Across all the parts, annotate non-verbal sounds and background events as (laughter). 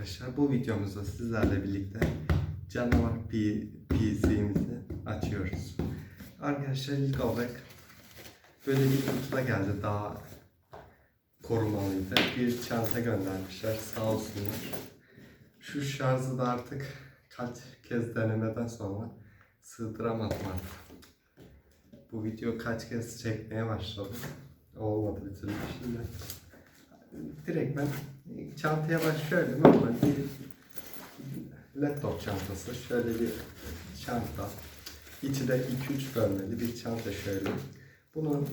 Arkadaşlar bu videomuzda sizlerle birlikte canavar PC'mizi açıyoruz. Arkadaşlar ilk olarak böyle bir kutuda geldi daha korumalıydı. Bir çanta göndermişler sağ olsunlar. Şu şarjı da artık kaç kez denemeden sonra sığdıramadım artık. Bu video kaç kez çekmeye başladım. Olmadı bir türlü şimdi. Direkt ben çantaya baş şöyle normal bir laptop çantası. Şöyle bir çanta. İçi de 2-3 bölmeli bir çanta şöyle. Bunu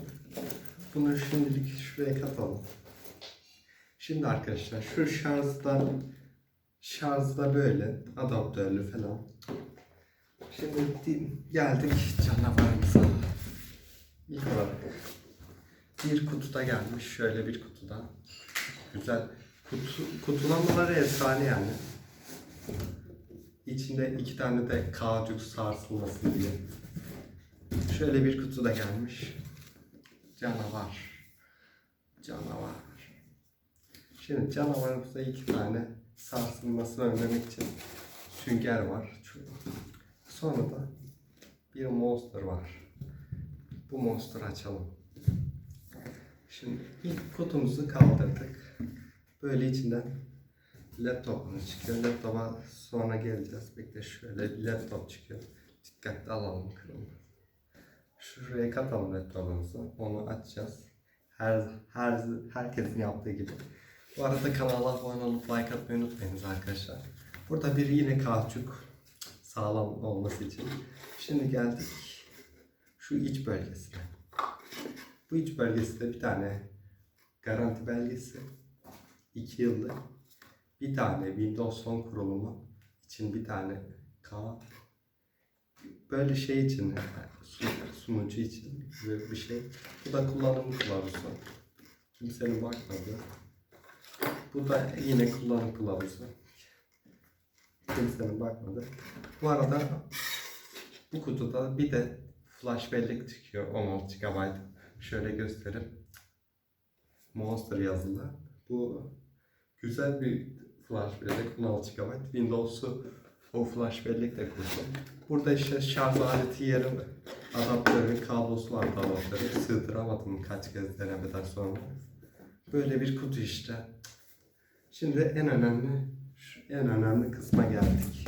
bunu şimdilik şuraya katalım. Şimdi arkadaşlar şu şarjdan şarjda böyle adaptörlü falan. Şimdi di- geldik canavarımıza. İlk olarak bir kutuda gelmiş şöyle bir kutuda. Güzel. Kutu, kutulamaları efsane yani. İçinde iki tane de kağıcık sarsılmasın diye. Şöyle bir kutuda gelmiş. Canavar. Canavar. Şimdi canavarımızda iki tane sarsılmasını önlemek için sünger var. Sonra da bir monster var. Bu monster açalım. Şimdi ilk kutumuzu kaldırdık. Böyle içinden laptopumuz çıkıyor. Laptopa sonra geleceğiz. Bekle şöyle bir laptop çıkıyor. Dikkatli alalım kırılma. Şuraya katalım laptopumuzu. Onu açacağız. Her, her, herkesin yaptığı gibi. Bu arada kanala abone olup like atmayı unutmayınız arkadaşlar. Burada bir yine kauçuk sağlam olması için. Şimdi geldik şu iç bölgesine. Bu iç bölgesinde bir tane garanti belgesi, 2 yıllık, bir tane Windows son kurulumu için bir tane kağıt, böyle şey için, sun- sunucu için bir şey. Bu da kullanım kılavuzu. Kimsenin bakmadığı. Bu da yine kullanım kılavuzu. Kimsenin bakmadı. Bu arada bu kutuda bir de flash bellek çıkıyor 16 GB. Şöyle göstereyim. Monster yazılı. Bu güzel bir flash bellek 16 GB. Windows'u o flash bellekle kurdum. Burada işte şarj aleti yerim adaptörün kablosu var adaptörü. Sığdıramadım kaç kez denemeden sonra. Böyle bir kutu işte. Şimdi en önemli en önemli kısma geldik.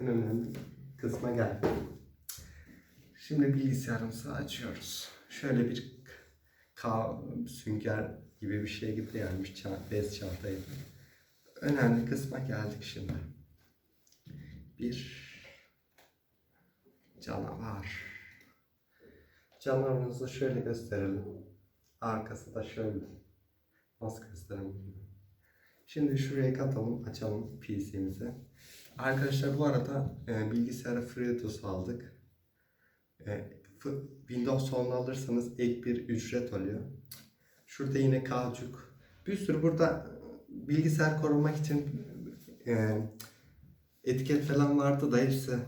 En önemli kısma geldik. Şimdi bilgisayarımızı açıyoruz. Şöyle bir sünger gibi bir şey gibi gelmiş ça- bez çantaydı. Önemli kısma geldik şimdi. Bir canavar. Canavarımızı şöyle gösterelim. Arkası da şöyle. Nasıl gösterelim? Şimdi şuraya katalım, açalım PC'mizi. Arkadaşlar bu arada e, bilgisayara FreeDOS aldık. E, Windows 10 alırsanız ek bir ücret oluyor. Şurada yine kauçuk. Bir sürü burada bilgisayar korumak için e, etiket falan vardı da hepsi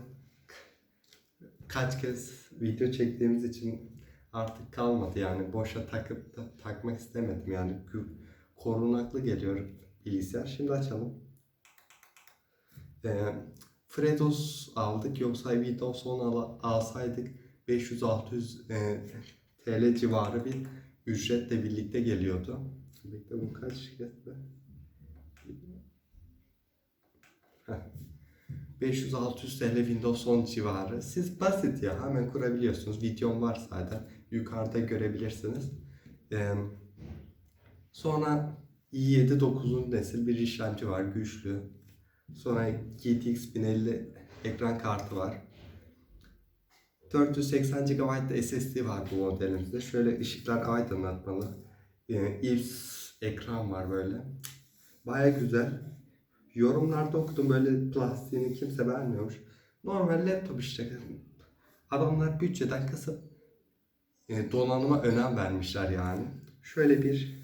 kaç kez video çektiğimiz için artık kalmadı yani boşa takıp da takmak istemedim yani korunaklı geliyor bilgisayar. Şimdi açalım. E, FreeDOS aldık yoksa Windows 10 al- alsaydık 500-600 e, TL civarı bir ücretle birlikte geliyordu. Bekle bu kaç şirkette? Heh. 500-600 TL Windows 10 civarı. Siz basit ya hemen kurabiliyorsunuz. Videom var zaten. Yukarıda görebilirsiniz. Ee, sonra i7 9. nesil bir işlemci var. Güçlü. Sonra GTX 1050 ekran kartı var. 480 GB SSD var bu modelimizde. Şöyle ışıklar aydınlatmalı. Ee, IPS ekran var böyle. Baya güzel. Yorumlarda okudum böyle plastiğini kimse vermiyormuş. Normal laptop işte. Adamlar bütçeden kısıp e, donanıma önem vermişler yani. Şöyle bir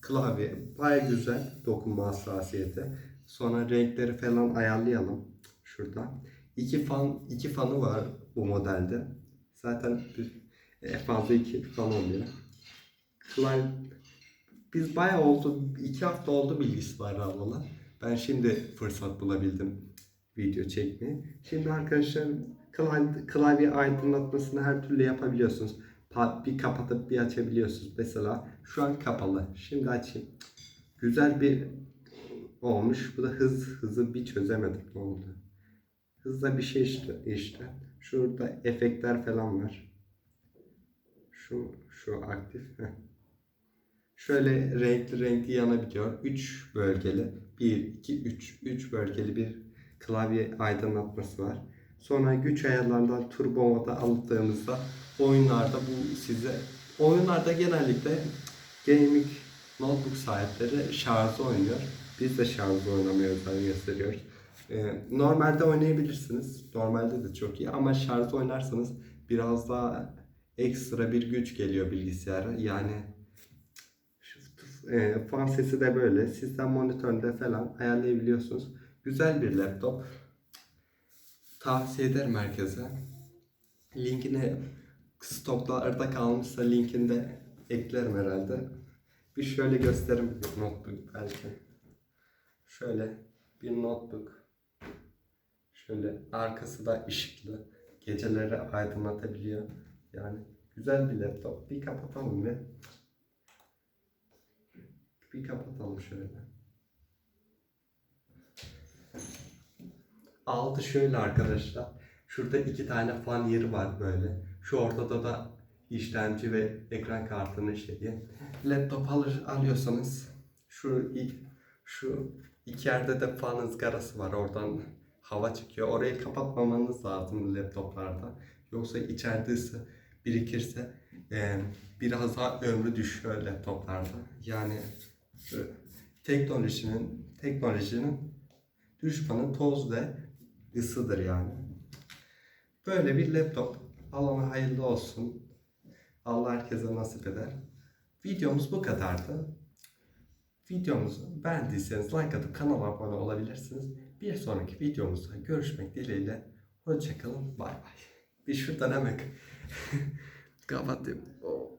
klavye. Baya güzel dokunma hassasiyeti. Sonra renkleri falan ayarlayalım. Şurada. İki fan, iki fanı var bu modelde. Zaten en fazla iki fan oluyor. Klavye, Biz bayağı oldu, iki hafta oldu bilgisayarı alalı. Ben şimdi fırsat bulabildim video çekmeye. Şimdi arkadaşlar klavye, aydınlatmasını her türlü yapabiliyorsunuz. Pa- Bir kapatıp bir açabiliyorsunuz. Mesela şu an kapalı. Şimdi açayım. Güzel bir olmuş. Bu da hız hızı bir çözemedik ne oldu. Hızla bir şey işte. işte. Şurada efektler falan var. Şu şu aktif. Şöyle renkli renkli yanabiliyor. 3 bölgeli. 1, 2, 3. 3 bölgeli bir klavye aydınlatması var. Sonra güç ayarlarından turbo moda aldığımızda oyunlarda bu size oyunlarda genellikle gaming notebook sahipleri şarjı oynuyor. Biz de şarjı oynamaya özen gösteriyoruz. Ee, normalde oynayabilirsiniz. Normalde de çok iyi ama şarjı oynarsanız biraz daha ekstra bir güç geliyor bilgisayara. Yani e, fan sesi de böyle. Sistem monitöründe falan ayarlayabiliyorsunuz. Güzel bir laptop. Tavsiye ederim herkese. Linkini stoklarda kalmışsa linkini de eklerim herhalde. Bir şöyle gösterim notebook belki. Şöyle bir notebook. Şöyle arkası da ışıklı. Geceleri aydınlatabiliyor. Yani güzel bir laptop. Bir kapatalım bir. Bir kapatalım şöyle. Altı şöyle arkadaşlar. Şurada iki tane fan yeri var böyle. Şu ortada da işlemci ve ekran kartının şeyi. Laptop alır, alıyorsanız şu ilk şu iki yerde de fan ızgarası var. Oradan hava çıkıyor. Orayı kapatmamanız lazım laptoplarda. Yoksa içeride ısı birikirse e, biraz daha ömrü düşüyor laptoplarda. Yani şu teknolojinin teknolojinin düşmanı toz ve ısıdır yani. Böyle bir laptop. Alana hayırlı olsun. Allah herkese nasip eder. Videomuz bu kadardı. Videomuzu beğendiyseniz like atıp kanala abone olabilirsiniz. Bir sonraki videomuzda görüşmek dileğiyle. Hoşçakalın. Bay bay. Bir şuradan hemen (laughs) kapatayım. Oh.